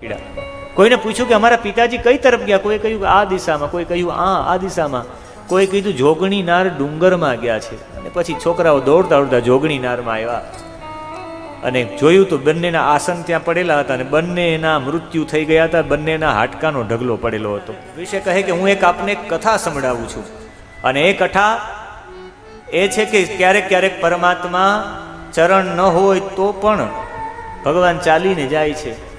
પીડા. કોઈને પૂછ્યું કે અમારા પિતાજી કઈ તરફ ગયા? કોઈ કહ્યું આ દિશામાં. કોઈ કહ્યું આ આ દિશામાં. કોઈ કીધું જોગણી નાર ડુંગરમાં ગયા છે. અને પછી છોકરાઓ દોડતા દોડતા જોગણી નારમાં આવ્યા. અને જોયું તો બંનેના આસન ત્યાં પડેલા હતા અને બંનેના મૃત્યુ થઈ ગયા હતા, બંનેના હાડકાનો ઢગલો પડેલો હતો. વિશે કહે કે હું એક આપને કથા સંભળાવું છું. અને એ કથા એ છે કે ક્યારેક ક્યારેક પરમાત્મા ચરણ ન હોય તો પણ ભગવાન ચાલીને જાય છે.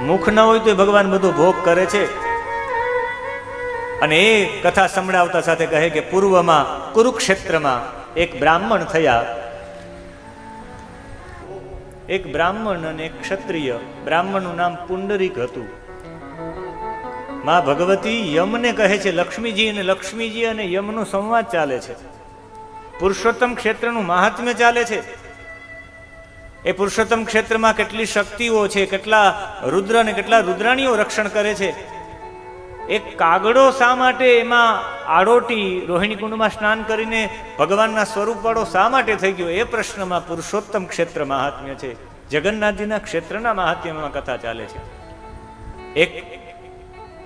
મુખ ન હોય તો ભગવાન બધો ભોગ કરે છે. અને એ કથા સંભળાવતા સાથે કહે કે પૂર્વમાં, કુરુક્ષેત્રમાં એક બ્રાહ્મણ થયા. એક બ્રાહ્મણ અને એક ક્ષત્રિય, બ્રાહ્મણનું નામ પુંડરીક હતું. માં ભગવતી યમને કહે છે, લક્ષ્મીજી અને લક્ષ્મીજી અને યમનો સંવાદ ચાલે છે. પુરુષોત્તમ ક્ષેત્રનું મહાત્મ્ય ચાલે છે. એ પુરુષોત્તમ ક્ષેત્રમાં કેટલી શક્તિઓ છે, કેટલા રુદ્ર અને કેટલા રુદ્રાણીઓ રક્ષણ કરે છે. એક કાગડો શા માટે એમાં આડોટી રોહિણી કુંડમાં સ્નાન કરીને ભગવાનના સ્વરૂપવાળો શા માટે થઈ ગયો? એ પ્રશ્નમાં પુરુષોત્તમ ક્ષેત્ર મહાત્મ્ય છે. જગન્નાથજીના ક્ષેત્રના મહાત્મ્યમાં કથા ચાલે છે. એક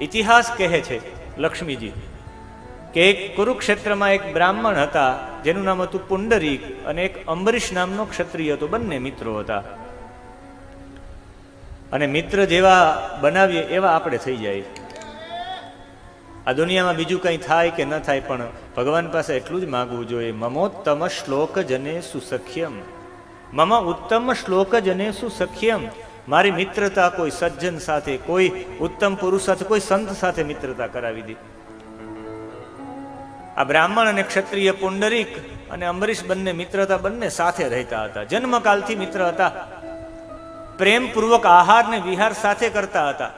ઇતિહાસ કહે છે લક્ષ્મીજી કે એક કુરુક્ષેત્રમાં એક બ્રાહ્મણ હતા, જેનું નામ હતું પુંડરીક અને એક અંબરીશ નામનો ક્ષત્રિય હતો. બંને મિત્રો હતા. અને મિત્ર જેવા બનાવીએ એવા આપણે થઈ જાય. આ દુનિયામાં બીજું કંઈ થાય કે ન થાય, પણ ભગવાન પાસે એટલું જ માગવું જોઈએ. મમોત્તમ શ્લોક જને સુસખ્યમ. મમ ઉત્તમ શ્લોક જને સુસખ્યમ. મારી મિત્રતા કોઈ સજ્જન સાથે, કોઈ ઉત્તમ પુરુષ સાથે, કોઈ સંત સાથે મિત્રતા કરાવી દે. આ બ્રાહ્મણ અને ક્ષત્રિય પુંડરીક અને અંબરીશ બંને મિત્રતા બંને સાથે રહેતા હતા. જન્મકાલથી મિત્ર હતા. પ્રેમપૂર્વક આહાર ને વિહાર સાથે કરતા હતા.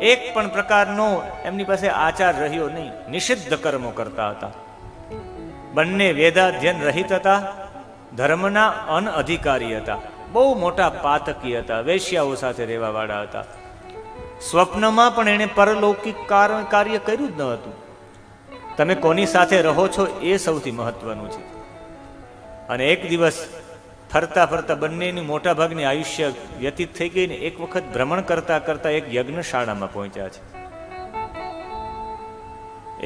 એક પણ પ્રકારનો એમની પાસે આચાર રહ્યો નહીં. નિષિદ્ધ કર્મો કરતા હતા. બંને વેદાધ્યન રહિત હતા. ધર્મના અનઅધિકારી હતા. બહુ મોટા પાતકી હતા. વેશ્યાઓ સાથે રહેવાવાળા હતા. સ્વપ્નમાં પણ એણે પરલૌકિક કાર- કાર્ય કર્યું જ ન હતું. તમે કોની સાથે રહો છો એ સૌથી મહત્વનું છે. અને એક દિવસ ફરતા ફરતા બંનેની મોટા ભાગની આયુષ્ય વ્યતીત થઈ ગઈ ને એક વખત ભ્રમણ કરતા કરતા એક યજ્ઞશાળામાં પહોંચ્યા છે.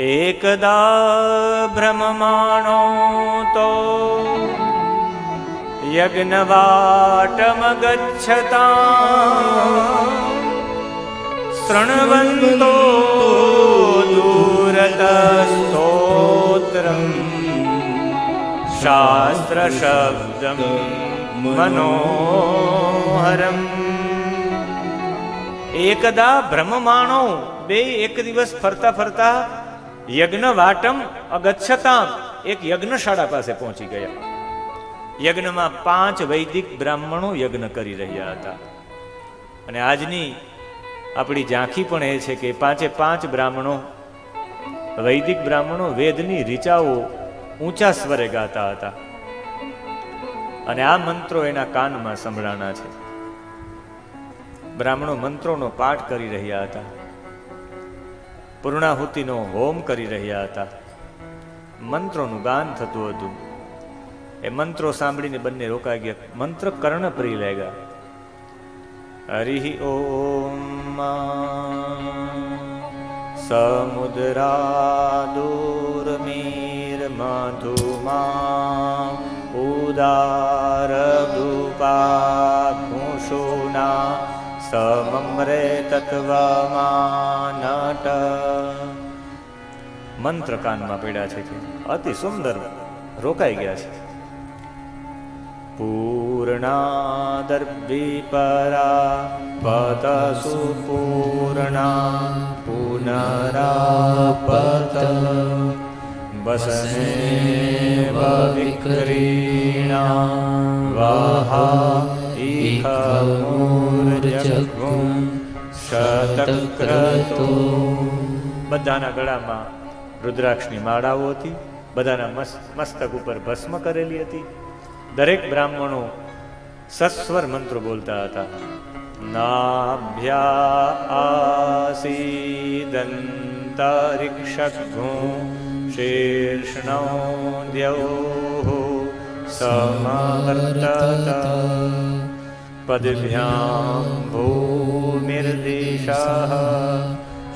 એકદા ભ્રમમાણો તો યજ્ઞવાટમ ગચ્છતા શૃણવંતો શાસ્ત્ર શબ્દમ મનોહરમ એકદા બ્રહ્મમાણો બે એક દિવસ ફરતા ફરતા યજ્ઞ વાટમ અગચ્છતા એક યજ્ઞશાળા પાસે પહોંચી ગયા યજ્ઞમાં પાંચ વૈદિક બ્રાહ્મણો યજ્ઞ કરી રહ્યા હતા અને આજની આપણી ઝાંખી પણ એ છે કે પાંચે પાંચ બ્રાહ્મણો વૈદિક બ્રાહ્મણો વેદની રીચાઓ ઊંચા સ્વરે ગાતા હતા. અને આ મંત્રો એના કાનમાં સંભળાણા છે. બ્રાહ્મણો મંત્રોનો પાઠ કરી રહ્યા હતા. પૂર્ણાહુતિનો હોમ કરી રહ્યા હતા. મંત્રોનું ગાન થતું હતું. એ મંત્રો સાંભળીને બંને રોકાઈ ગયા. મંત્ર કર્ણપ્રિય લાગ્યા હરિ ઓમ ઉદારદુપા કુશુના સમમ્રે તત્વમાનટ મંત્ર કાનમાં પીડા છે અતિ સુંદર રોકાઈ ગયા છે પૂર્ણાદર્ભિપરા પતસુ પૂર્ણા પુનરાપત બસનેવ વિક્રીણા વાહા ઈખમૂર્જગું શતક્રતો બધાના ગળામાં રુદ્રાક્ષની માળાઓ હતી, બધાના મસ્ત મસ્તક ઉપર ભસ્મ કરેલી હતી. દરેક બ્રાહ્મણો સસ્વર મંત્રો બોલતા હતા. નાભ્યા આસીદંતરિક્ષઘો શીર્ષ્ણો દ્યૌ સમવર્તત પદભ્યામ ભૂમિ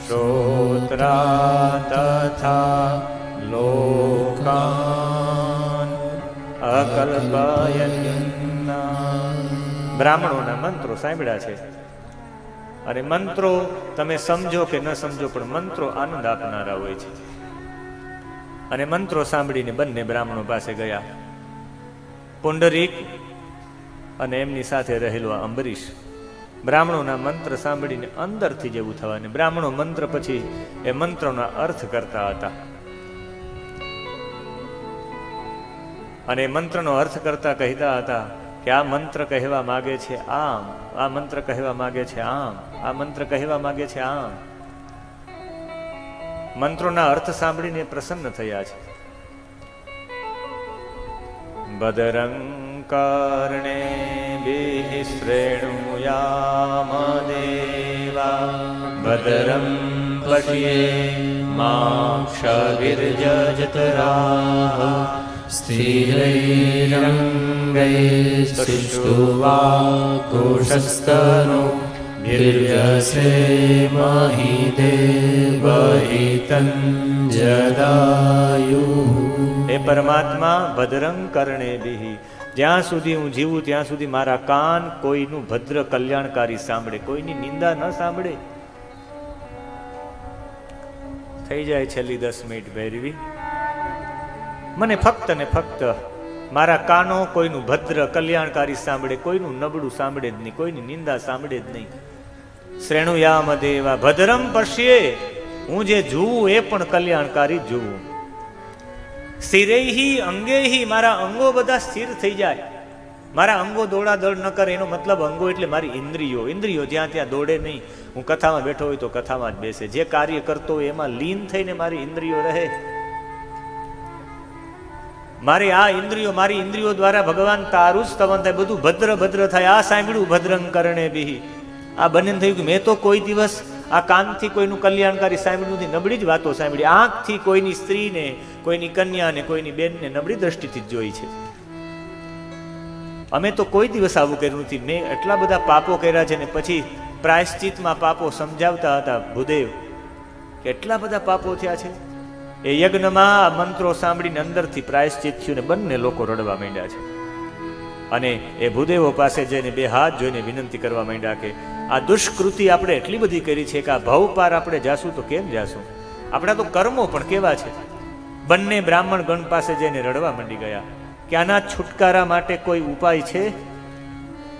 શ્રોત્રા તથા लोकान् અકલ્પયન્ના બ્રાહ્મણોના મંત્રો સાંભળ્યા છે. અને મંત્રો, તમે સમજો કે ન સમજો, પણ મંત્રો આનંદ આપનારા હોય છે. અને મંત્રો સાંભળીને બંને બ્રાહ્મણો પાસે ગયા. પુંડરીક અને એમની સાથે રહેલો અંબરીશ બ્રાહ્મણોના મંત્ર સાંભળીને અંદરથી જેવું થવાને બ્રાહ્મણો મંત્ર પછી એ મંત્રોના અર્થ કરતા હતા. અને મંત્રનો અર્થ કરતા કહેતા હતા કે આ મંત્ર કહેવા માગે છે આમ, આ મંત્ર કહેવા માગે છે આમ, આ મંત્ર કહેવા માગે છે આમ. મંત્રોના અર્થ સાંભળીને પ્રસન્ન થયા છે. બદરં કર્ણે શ્રેણુયામ દેવા ભદ્રમ પશ્યે માક્ષવિર્જતરા स्थिरैरङ्गैस्तुष्टुवाकुशस्तनो भिर्यसेमहि देवहितं जदायुः હે પરમાત્મા ભદ્રં કર્ણે બિહી જ્યાં સુધી હું જીવું ત્યાં સુધી મારા કાન કોઈનું ભદ્ર કલ્યાણકારી સાંભળે કોઈની નિંદા ન સાંભળે થઈ જાય છેલ્લી દસ મિનિટ ભેરવી મને ફક્ત ને ફક્ત મારા કાનો કોઈનું ભદ્ર, કલ્યાણકારી સાંભળે, કોઈનું નબળું સાંભળે જ નહીં, કોઈની નિંદા સાંભળે જ નહીં. શ્રેણુયામ દેવા ભદ્રમ પશ્યે, હું જે જોઉં એ પણ કલ્યાણકારી જોઉં. સ્થિરેહી અંગેહી મારા અંગો બધા સ્થિર થઈ જાય. મારા અંગો દોડા દોડ ન કરે, એનો મતલબ અંગો એટલે મારી ઇન્દ્રિયો. ઇન્દ્રિયો જ્યાં ત્યાં દોડે નહીં. હું કથામાં બેઠો હોય તો કથામાં જ બેસે. જે કાર્ય કરતો હોય એમાં લીન થઈને મારી ઇન્દ્રિયો રહે. મારી આ ઇન્દ્રિયો મારી ઇન્દ્રિયો દ્વારા ભગવાન તારું સ્તવન થાય. બધું ભદ્ર ભદ્ર થાય. આ સાંભળ્યું ભદ્રંગ કરણે બિહી. આ બંને થયું કે મેં તો કોઈ દિવસ આ કાનથી કોઈનું કલ્યાણકારી સાંભળ્યું નથી. નબળી જ વાતો સાંભળી. આંખથી કોઈની સ્ત્રીને, કોઈની કન્યાને, કોઈની બેનને નબળી દ્રષ્ટિથી જ જોઈ છે. અમે તો કોઈ દિવસ આવું કર્યું નથી. મેં એટલા બધા પાપો કર્યા છે ને પછી પ્રાયશ્ચિતમાં પાપો સમજાવતા હતા ભૂદેવ. કેટલા બધા પાપો થયા છે? એ યજ્ઞમાં આ મંત્રો સાંભળીને અંદરથી પ્રાયશ્ચિત થયું ને બંને લોકો રડવા માંડ્યા છે. અને એ ભૂદેવો પાસે જઈને બે હાથ જોઈને વિનંતી કરવા માંડ્યા કે, આ દુષ્કૃતિ આપણે એટલી બધી કરી છે કે આ ભવ પાર આપણે જાશું તો કેમ જાશું? આપણા તો કર્મો પણ કેવા છે? બંને બ્રાહ્મણ ગણ પાસે જઈને રડવા માંડી ગયા કે, આના છુટકારા માટે કોઈ ઉપાય છે?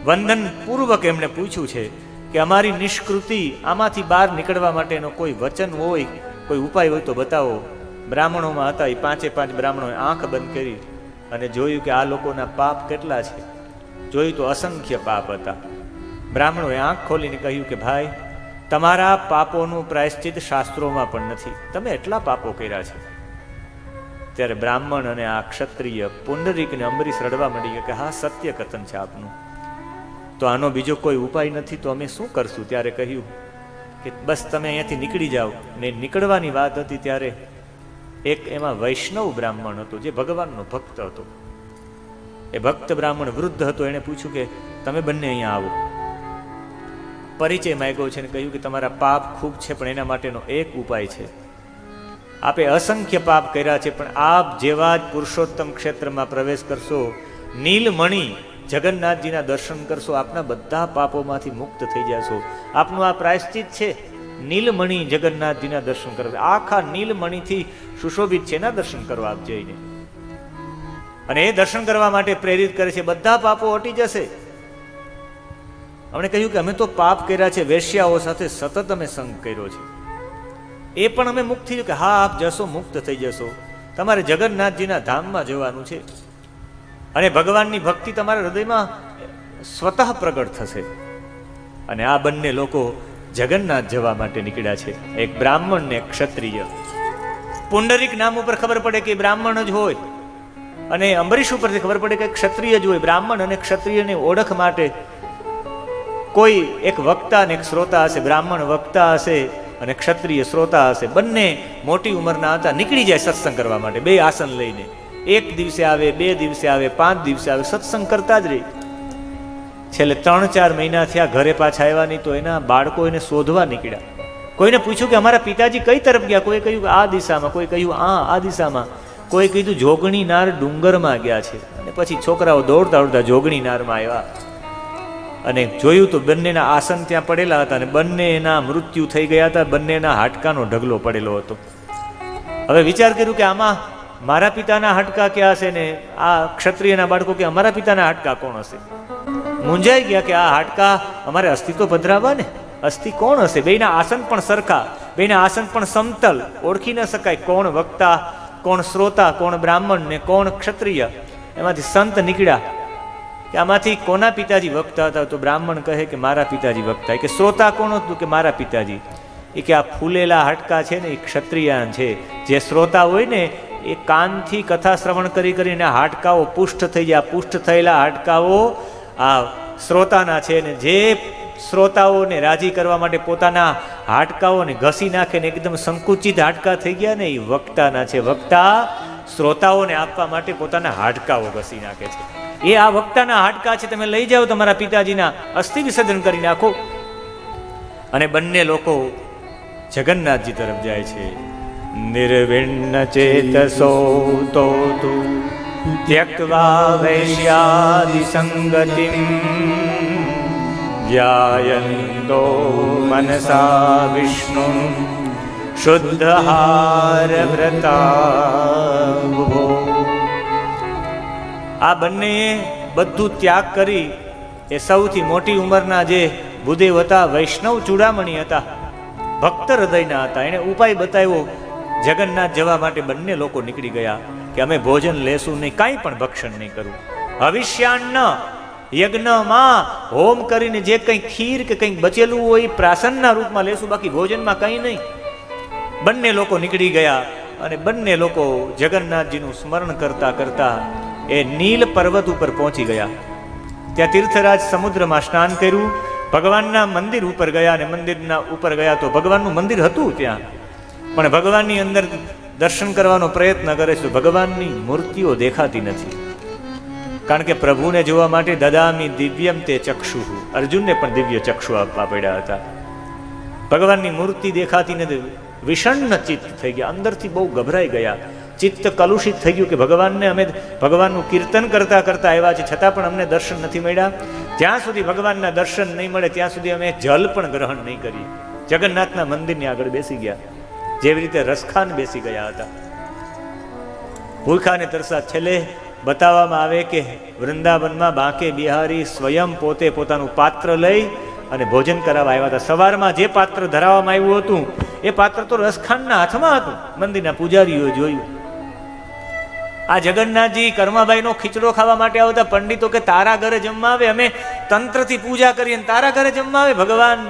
વંદન પૂર્વક એમણે પૂછ્યું છે કે, અમારી નિષ્કૃતિ આમાંથી બહાર નીકળવા માટેનો કોઈ વચન હોય, કોઈ ઉપાય હોય તો બતાવો. બ્રાહ્મણોમાં હતા એ પાંચે પાંચ બ્રાહ્મણોએ આંખ બંધ કરી અને જોયું કે આ લોકોના પાપ કેટલા છે. જોયું તો અસંખ્ય પાપ હતા. બ્રાહ્મણોએ આંખ ખોલીને કહ્યું કે, ભાઈ, તમારા પાપોનું પ્રાયશ્ચિત શાસ્ત્રોમાં પણ નથી. તમે એટલા પાપો કર્યા છે. ત્યારે બ્રાહ્મણ અને આ ક્ષત્રિય પુંડરીક અમરીશ રડવા માંડી ગયા કે, હા, સત્ય કથન છે આપનું. તો આનો બીજો કોઈ ઉપાય નથી તો અમે શું કરશું? ત્યારે કહ્યું કે, બસ તમે અહીંયાથી નીકળી જાઓ. ને નીકળવાની વાત હતી ત્યારે એક એમાં વૈષ્ણવ બ્રાહ્મણ હતો જે ભગવાનનો ભક્ત હતો. એ ભક્ત બ્રાહ્મણ વૃદ્ધ હતો, એણે પૂછ્યું કે તમે બંને અહીંયા આવો. પરિચય માંગ્યો છે અને કહ્યું કે તમારા પાપ ખૂબ છે, પણ એના માટેનો એક ઉપાય છે. આપે અસંખ્ય પાપ કર્યા છે, પણ આપ જેવા જ પુરુષોત્તમ ક્ષેત્રમાં પ્રવેશ કરશો, નીલમણિ જગન્નાથજીના દર્શન કરશો, આપના બધા પાપોમાંથી મુક્ત થઈ જશો. આપનું આ પ્રાયશ્ચિત છે? નીલમણિ જગન્નાથજીના દર્શન કરવા આખા નીલમણિથી સુશોભિત છે એના દર્શન કરવા જઈને. અને એ દર્શન કરવા માટે પ્રેરિત કરે છે. બધા પાપો હટી જશે. અમને કહ્યું કે અમે તો પાપ કર્યા છે, વેશ્યાઓ સાથે સતત અમે સંગ કર્યો છે. એ પણ અમે મુક્ત થઈ કે હા, આપ જશો, મુક્ત થઈ જશો. તમારે જગન્નાથજીના ધામમાં જવાનું છે. અને ભગવાનની ભક્તિ તમારા હૃદયમાં સ્વતઃ પ્રગટ થશે. અને આ બંને લોકો જગન્નાથ જવા માટે નીકળ્યા છે. એક બ્રાહ્મણ ને ક્ષત્રિય. પુંડરીક નામ ઉપર ખબર પડે કે બ્રાહ્મણ જ હોય. અને અંબરીશ ઉપરથી ખબર પડે કે ક્ષત્રિય જ હોય. બ્રાહ્મણ અને ક્ષત્રિયની ઓળખ માટે કોઈ એક વક્તા અને એક શ્રોતા હશે, બ્રાહ્મણ વક્તા હશે અને ક્ષત્રિય શ્રોતા હશે. બંને મોટી ઉંમરના હતા, નીકળી જાય સત્સંગ કરવા માટે. બે આસન લઈને. એક દિવસે આવે, બે દિવસે આવે, પાંચ દિવસે આવે, સત્સંગ કરતા જ રહી. છેલ્લે ત્રણ ચાર મહિના થયા ઘરે પાછા આવ્યા નહીં તો એના બાળકો એને શોધવા નીકળ્યા. કોઈને પૂછ્યું કે અમારા પિતાજી કઈ તરફ ગયા? કોઈ કહ્યું આ દિશામાં કોઈ કહ્યું આ આ દિશામાં. કોઈ કીધું જોગણી નાર ડુંગરમાં ગયા છે. અને પછી છોકરાઓ દોડતા દોડતા જોગણી નારમાં આવ્યા. અને જોયું તો બંનેના આસન ત્યાં પડેલા હતા અને બંનેના મૃત્યુ થઈ ગયા હતા, બંનેના હાડકાનો ઢગલો પડેલો હતો. હવે વિચાર કર્યું કે આમાં મારા પિતાના હાડકા ક્યાં હશે ને આ ક્ષત્રિયના બાળકો કે અમારા પિતાના હાડકા કોણ હશે? મૂંઝાઈ ગયા કે આ હાડકા અમારે અસ્તિત્વ પધરાવવા ને? અસ્થિ કોણ હશે? બેના આસન પણ સરખા બેના આસન પણ સમતલ. ઓળખી ન શકાય કોણ વક્તા, કોણ શ્રોતા, કોણ બ્રાહ્મણ ને કોણ ક્ષત્રિય. એમાંથી સંત નીકળ્યા કે આમાંથી કોના પિતાજી વક્તા હતા? તો બ્રાહ્મણ કહે કે મારા પિતાજી વક્તા. કે શ્રોતા કોણ હતું? કે મારા પિતાજી. એ કે આ ફૂલેલા હાડકા છે ને, એ ક્ષત્રિયાન છે. જે શ્રોતા હોય ને, એ કાનથી કથા શ્રવણ કરી કરીને હાડકાઓ પુષ્ટ થઈ જાય પુષ્ટ થયેલા હાડકાઓ આ શ્રોતાના છે ને જે શ્રોતાઓને રાજી કરવા માટે પોતાના હાડકાઓને ઘસી નાખે ને એકદમ સંકુચિત હાડકા થઈ ગયા ને, એ વક્તાના છે. વક્તા શ્રોતાઓને આપવા માટે પોતાના હાડકાઓ ઘસી નાખે છે. એ આ વક્તાના હાડકા છે, તમે લઈ જાઓ તમારા પિતાજીના, અસ્થિ વિસર્જન કરી નાખો. અને બંને લોકો જગન્નાથજી તરફ જાય છે. નિર્વિણ ચેતસો તો તું ત્યક્વા वैश्यादिसङ्गतिम् ध्यायन्तो मनसा શુદ્ધહાર વ્રતા આ બંને બધું ત્યાગ કરી એ સૌથી મોટી ઉંમરના જે ભૂદેવ હતા વૈષ્ણવ ચૂડામણી હતા, ભક્ત હૃદયના હતા, એણે ઉપાય બતાવ્યો, જગન્નાથ જવા માટે બંને લોકો નીકળી ગયા. કે અમે ભોજન લેશું નહીં, કાંઈ પણ ભક્ષણ નહીં કરવું હવિષ્યાન્ન યજ્ઞમાં હોમ કરીને જે કંઈ ખીર કે કંઈક બચેલું હોય એ પ્રાસનના રૂપમાં લેશું, બાકી ભોજનમાં કંઈ નહીં. બંને લોકો નીકળી ગયા અને બંને લોકો જગન્નાથજીનું સ્મરણ કરતા કરતા એ નીલ પર્વત ઉપર પહોંચી ગયા. ત્યાં તીર્થરાજ સમુદ્રમાં સ્નાન કર્યું, ભગવાનના મંદિર ઉપર ગયા અને મંદિરના ઉપર ગયા તો ભગવાનનું મંદિર હતું ત્યાં. પણ ભગવાનની અંદર દર્શન કરવાનો પ્રયત્ન કરે છે ભગવાનની મૂર્તિઓ દેખાતી નથી. કારણ કે પ્રભુને જોવા માટે દદામી દિવ્યમ તે ચક્ષુ. અર્જુનને પણ દિવ્ય ચક્ષુ આપવા પડ્યા હતા. ભગવાનની મૂર્તિ દેખાતી નથી. વિષણ્ણ ચિત્ત થઈ ગયા. અંદરથી બહુ ગભરાઈ ગયા. ચિત્ત કલુષિત થઈ ગયું કે ભગવાનને અમે ભગવાનનું કીર્તન કરતા કરતા આવ્યા છે છતાં પણ અમને દર્શન નથી મળ્યા. જ્યાં સુધી ભગવાનના દર્શન નહીં મળે, ત્યાં સુધી અમે જલ પણ ગ્રહણ નહીં કરીએ. જગન્નાથના મંદિરની આગળ બેસી ગયા. જેવી રીતે રસખાન બેસી ગયા હતા. ભૂખા અને તરસા છેલ્લે બતાવવામાં આવે કે વૃંદાવનમાં બાંકે બિહારી સ્વયં પોતે પોતાનું પાત્ર લઈ અને ભોજન કરાવવા આવ્યા હતા. સવારમાં જે પાત્ર ધરાવવામાં આવ્યું હતું, એ પાત્ર તો રસખાનના હાથમાં હતું. મંદિરના પૂજારીઓ જોયું. આ જગન્નાથજી કર્માભાઈનો ખીચડો ખાવા માટે આવતા પંડિતો કે તારા ઘરે જમવા આવે, અમે તંત્રથી પૂજા કરીએ તારા ઘરે જમવા આવે, ભગવાન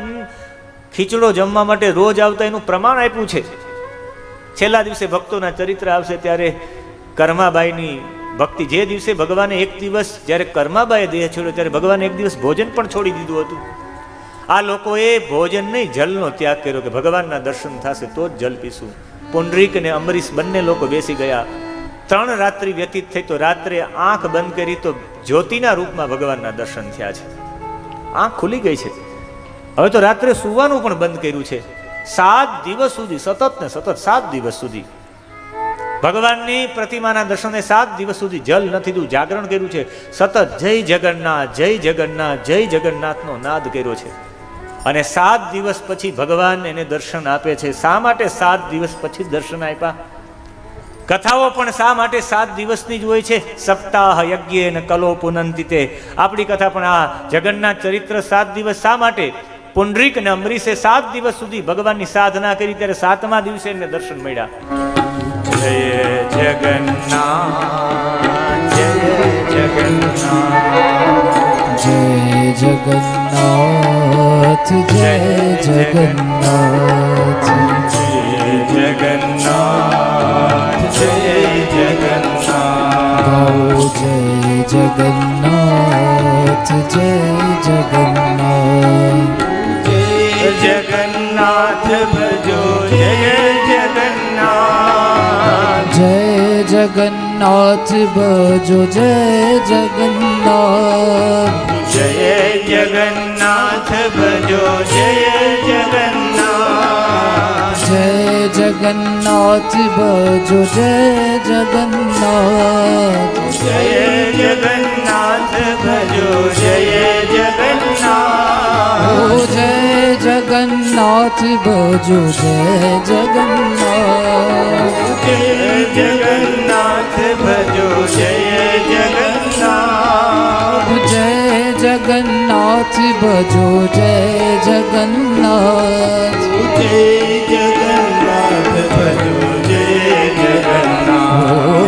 ખીચડો જમવા માટે રોજ આવતા એનું પ્રમાણ આપ્યું છે. છેલ્લા દિવસે ભક્તોના ચરિત્ર આવશે ત્યારે કર્માબાઈની ભક્તિ. જે દિવસે ભગવાને એક દિવસ જ્યારે કર્માબાઈએ દેહ છોડ્યો ત્યારે ભગવાને એક દિવસ ભોજન પણ છોડી દીધું હતું. આ લોકોએ ભોજન નહીં જલનો ત્યાગ કર્યો કે ભગવાનના દર્શન થશે તો જ જલ પીશું. પુંડરીક અને અમરીશ બંને લોકો બેસી ગયા. ત્રણ રાત્રિ વ્યતીત થઈ તો રાત્રે આંખ બંધ કરી તો જ્યોતિના રૂપમાં ભગવાનના દર્શન થયા છે. આંખ ખુલી ગઈ છે. હવે તો રાત્રે સુવાનું પણ બંધ કર્યું છે. સાત દિવસ સુધી, સતત ને સતત, સાત દિવસ સુધી. ભગવાનની પ્રતિમાના દર્શને સાત દિવસ સુધી જલ નથી દીધું. જાગરણ કર્યું છે. સતત જય જગન્નાથ જય જગન્નાથ, જય જગન્નાથનો નાદ કર્યો છે. અને સાત દિવસ પછી ભગવાન એને દર્શન આપે છે. શા માટે સાત દિવસ પછી દર્શન આપ્યા? કથાઓ પણ શા માટે સાત દિવસની જ હોય છે? સપ્તાહ યજ્ઞ કલો પુનંતિતે. આપણી કથા પણ આ જગન્નાથ ચરિત્ર સાત દિવસ શા માટે પુંડરીક અને અમરીશે સાત દિવસ સુધી ભગવાનની સાધના કરી ત્યારે સાતમા દિવસે એમને દર્શન મળ્યા. જય જગન્નાથ જય જગન્નાથ. જય જગન્નાથ જય જગન્નાથ. જય જગન્નાથ જય જગન્નાથ. જય જગન્નાથ જય જગન્નાથ. જગન્નાથ ભજો જય જગન્નાથ જય જગન્નાથ ભજો જય જગન્નાથ જય જગન્નાથ ભજો જય જગન્નાથ જય જગન્નાથ ભજો જય જગન્નાથ જય જગન્નાથ ભજો જય જગન્નાથ ભજો જય જગન્નાથ. જય જગન્નાથ ભજો જય જગન્નાથ.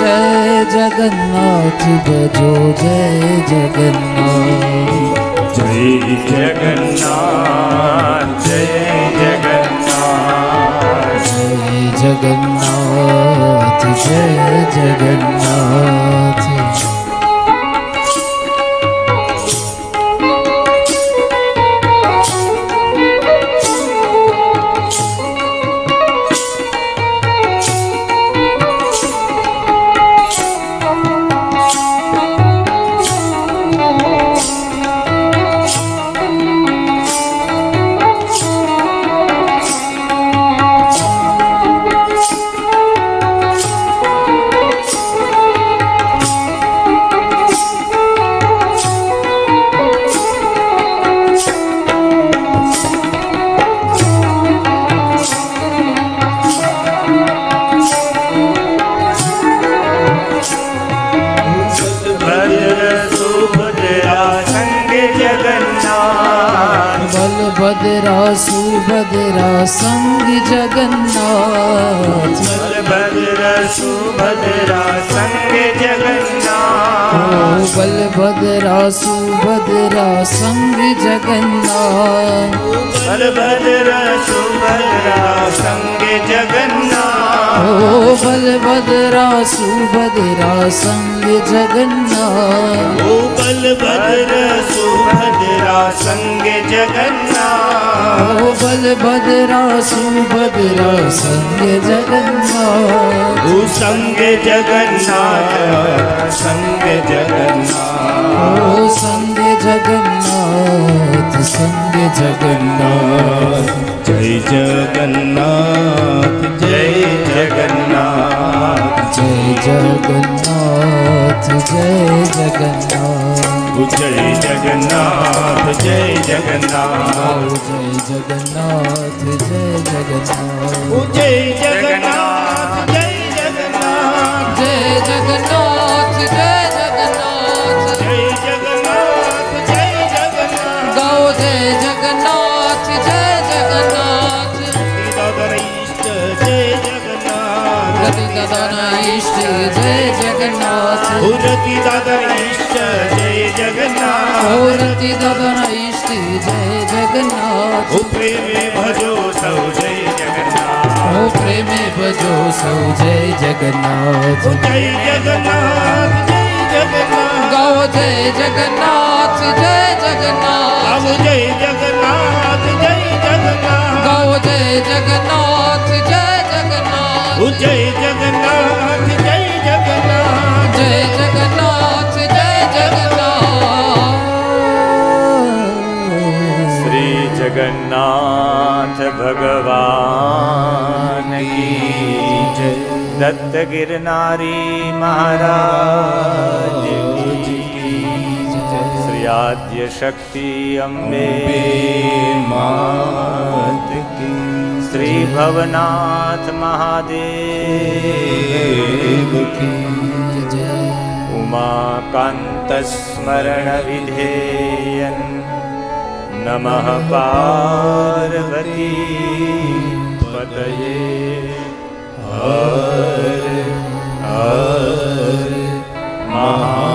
જય જગન્નાથ ભજો જય જગન્નાથ. જય જગન્નાથ જય જગન્નાથ. જય જગન્નાથ જય જગન્નાથ. સંગ જગન્નાથ બલભદ્ર સુભદ્રા સંગ જગન્નાથ બલભદ્રા સુભદ્રા સંગ જગન્નાથ બલભદ્ર સુભદ્રા સંગ જગન્નાથ બલભદ્રા સુભદ્રા સંગ જગન્નાથ બલભદ્ર સુભદ્રા સંગ જગન્નાથ ઓ બલભદ્રા સુભદ્રા સંગ જગન્નાથ. ઓ સંગે જગન્નાથ સંગે જગન્નાથ. ઓ સંગ જગન્નાથ સંગ જગન્નાથ. જય જગન્નાથ જય જગન્નાથ. જય જગન્નાથ જય જગન્નાથ. જય જગન્નાથ જય જગન્નાથ જય જગન્નાથ જય જગન્નાથ જય જગન્નાથ જય જગન્નાથ જય જગન્નાથ જય જગન્નાથ જય જગન્નાથ જય જગન્નાથ ગૌ જય જગન્નાથ જય જગન્નાથ જગન્નાથ ગતિ દાદાના ઈષ્ટ જય જગન્નાથ ઉરતી દાદા ઈષ્ટ જય જગન્નાથ ઓરતિ દાદાના ઈષ્ટ જય જગન્નાથ ઓ પ્રેમે ભજો સૌ જય જગન્નાથ ઓ પ્રેમે ભજો સૌ જય જગન્નાથ ઓ જય જગન્નાથ જય જગન્નાથ ગાઓ જય જગન્નાથ જય જગન્નાથ આવો જય જગન્નાથ જય જગન્નાથ જય જગન્નાથ જય જગન્નાથ. જય જગન્નાથ જય જગન્નાથ. જય જગન્નાથ જય જગન્નાથ શ્રી જગન્નાથ ભગવાન કી જય. દત્ત ગિરનારી મહારાજ શ્રી આદ્ય શક્તિ અંબે માત કી. શ્રી ભવનાથ મહાદેવ ઉમાકાંત સ્મરણ વિધેયન નમ પાર્વતી પતયે હર હર મહા